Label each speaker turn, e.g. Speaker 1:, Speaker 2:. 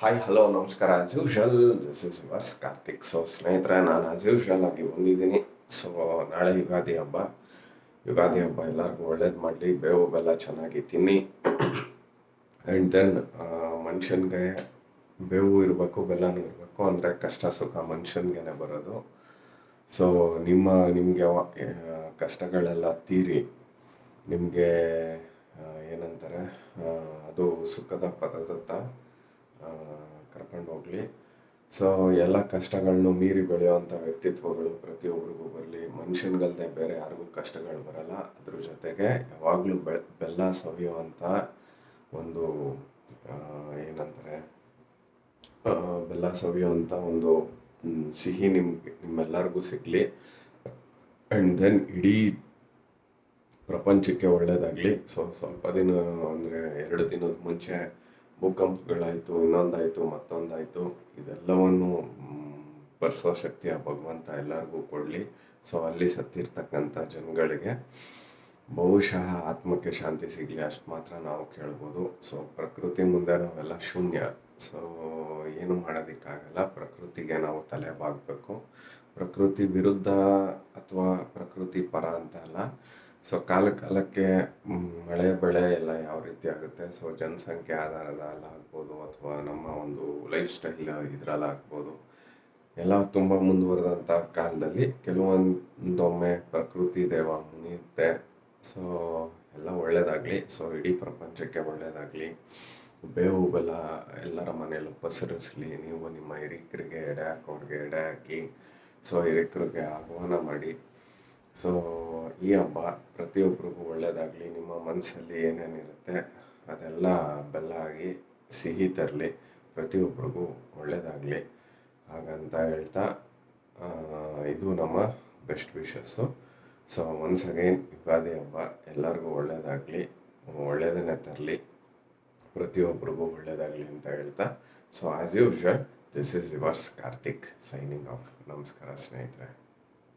Speaker 1: Hi hello ನಮಸ್ಕಾರ. As usual this is yours Karthik so ಸ್ನೇಹಿತರೆ, ನಾನು ಆಸ್ ಯೂಶಲ್ ಆಗಿ ಬಂದಿದ್ದೀನಿ. ಸೊ ನಾಳೆ ಯುಗಾದಿ ಹಬ್ಬ. ಯುಗಾದಿ ಹಬ್ಬ ಎಲ್ಲರಿಗೂ ಒಳ್ಳೇದು ಮಾಡಲಿ. ಬೇವು ಬೆಲ್ಲ ಚೆನ್ನಾಗಿ ತಿನ್ನಿ. ಆ್ಯಂಡ್ ದೆನ್ ಮನುಷ್ಯನಿಗೆ ಬೇವು ಇರಬೇಕು, ಬೆಲ್ಲನೂ ಇರಬೇಕು ಅಂದರೆ ಕಷ್ಟ, ಸುಖ ಮನುಷ್ಯನಿಗೆ ಬರೋದು. ಸೊ ನಿಮ್ಮ, ನಿಮಗೆ ಕಷ್ಟಗಳೆಲ್ಲ ತೀರಿ. ನಿಮಗೆ ಏನಂತಾರೆ ಅದು ಸುಖದ ಪದದತ್ತ ಕರ್ಕೊಂಡು ಹೋಗಲಿ. ಸೊ ಎಲ್ಲ ಕಷ್ಟಗಳನ್ನೂ ಮೀರಿ ಬೆಳೆಯುವಂಥ ವ್ಯಕ್ತಿತ್ವಗಳು ಪ್ರತಿಯೊಬ್ಬರಿಗೂ ಬರಲಿ. ಮನುಷ್ಯನಿಗಲ್ದೆ ಬೇರೆ ಯಾರಿಗೂ ಕಷ್ಟಗಳು ಬರಲ್ಲ. ಅದ್ರ ಜೊತೆಗೆ ಯಾವಾಗಲೂ ಬೆ, ಬೆಲ್ಲ ಸವಿಯುವಂಥ ಒಂದು ಏನಂತಾರೆ ಬೆಲ್ಲ ಸವಿಯುವಂಥ ಒಂದು ಸಿಹಿ ನಿಮ್ಗೆ ನಿಮ್ಮೆಲ್ಲರಿಗೂ ಸಿಗಲಿ. ಆ್ಯಂಡ್ ದೆನ್ ಇಡೀ ಪ್ರಪಂಚಕ್ಕೆ ಒಳ್ಳೆಯದಾಗಲಿ ಸೊ ಸ್ವಲ್ಪ ದಿನ ಅಂದರೆ ಎರಡು ದಿನದ ಮುಂಚೆ ಭೂಕಂಪಗಳಾಯಿತು, ಇನ್ನೊಂದಾಯಿತು, ಮತ್ತೊಂದಾಯಿತು, ಇದೆಲ್ಲವನ್ನು ಬರೆಸೋ ಶಕ್ತಿ ಭಗವಂತ ಎಲ್ಲರಿಗೂ ಕೊಡಲಿ. ಸೊ ಅಲ್ಲಿ ಸತ್ತಿರ್ತಕ್ಕಂಥ ಜನಗಳಿಗೆ ಬಹುಶಃ ಆತ್ಮಕ್ಕೆ ಶಾಂತಿ ಸಿಗಲಿ ಅಷ್ಟು ಮಾತ್ರ ನಾವು ಕೇಳ್ಬೋದು. ಸೊ ಪ್ರಕೃತಿ ಮುಂದೆ ನಾವೆಲ್ಲ ಶೂನ್ಯ. ಸೊ ಏನು ಮಾಡೋದಕ್ಕಾಗಲ್ಲ. ಪ್ರಕೃತಿಗೆ ನಾವು ತಲೆ ಬಾಗಬೇಕು ಪ್ರಕೃತಿ ವಿರುದ್ಧ ಅಥವಾ ಪ್ರಕೃತಿ ಪರ ಅಂತ ಅಲ್ಲ. ಸೊ ಕಾಲ ಕಾಲಕ್ಕೆ ಮಳೆ, ಬೆಳೆ ಎಲ್ಲ ಯಾವ ರೀತಿ ಆಗುತ್ತೆ? ಸೊ ಜನಸಂಖ್ಯೆ ಆಧಾರದ ಆಗ್ಬೋದು ಅಥವಾ ನಮ್ಮ ಒಂದು ಲೈಫ್ ಸ್ಟೈಲ್ ಇದ್ರಲ್ಲಾಗ್ಬೋದು ಎಲ್ಲ ತುಂಬ ಮುಂದುವರೆದಂಥ ಕಾಲದಲ್ಲಿ ಕೆಲವೊಂದೊಮ್ಮೆ ಪ್ರಕೃತಿ, ದೇವ ಮುನಿಯುತ್ತೆ ಸೊ ಎಲ್ಲ ಒಳ್ಳೆಯದಾಗಲಿ ಸೊ ಇಡೀ ಪ್ರಪಂಚಕ್ಕೆ ಒಳ್ಳೆಯದಾಗಲಿ ಬೇವು, ಬೆಲ್ಲ ಎಲ್ಲರ ಮನೆಯಲ್ಲೂ ಪಸರಿಸಲಿ. ನೀವು ನಿಮ್ಮ ಹಿರಿಕರಿಗೆ ಎಡೆ ಹಾಕೋರಿಗೆ ಎಡೆ ಹಾಕಿ. ಸೊ ಹಿರಿಕರಿಗೆ ಆಹ್ವಾನ ಮಾಡಿ. ಸೊ ಈ ಹಬ್ಬ ಪ್ರತಿಯೊಬ್ಬರಿಗೂ ಒಳ್ಳೆಯದಾಗಲಿ ನಿಮ್ಮ ಮನಸ್ಸಲ್ಲಿ ಏನೇನಿರುತ್ತೆ, ಅದೆಲ್ಲ ಬೆಲ್ಲ ಆಗಿ ಸಿಹಿ ತರಲಿ, ಪ್ರತಿಯೊಬ್ಬರಿಗೂ ಒಳ್ಳೆಯದಾಗಲಿ ಹಾಗಂತ ಹೇಳ್ತಾ ಇದು ನಮ್ಮ best wishes so once again Ugadi ಹಬ್ಬ ಎಲ್ಲರಿಗೂ ಒಳ್ಳೆಯದಾಗಲಿ ಒಳ್ಳೆಯದನ್ನೇ ತರಲಿ, ಪ್ರತಿಯೊಬ್ಬರಿಗೂ ಒಳ್ಳೆಯದಾಗಲಿ ಅಂತ ಹೇಳ್ತಾ so as usual this is yours Karthik signing off ನಮಸ್ಕಾರ ಸ್ನೇಹಿತರೆ.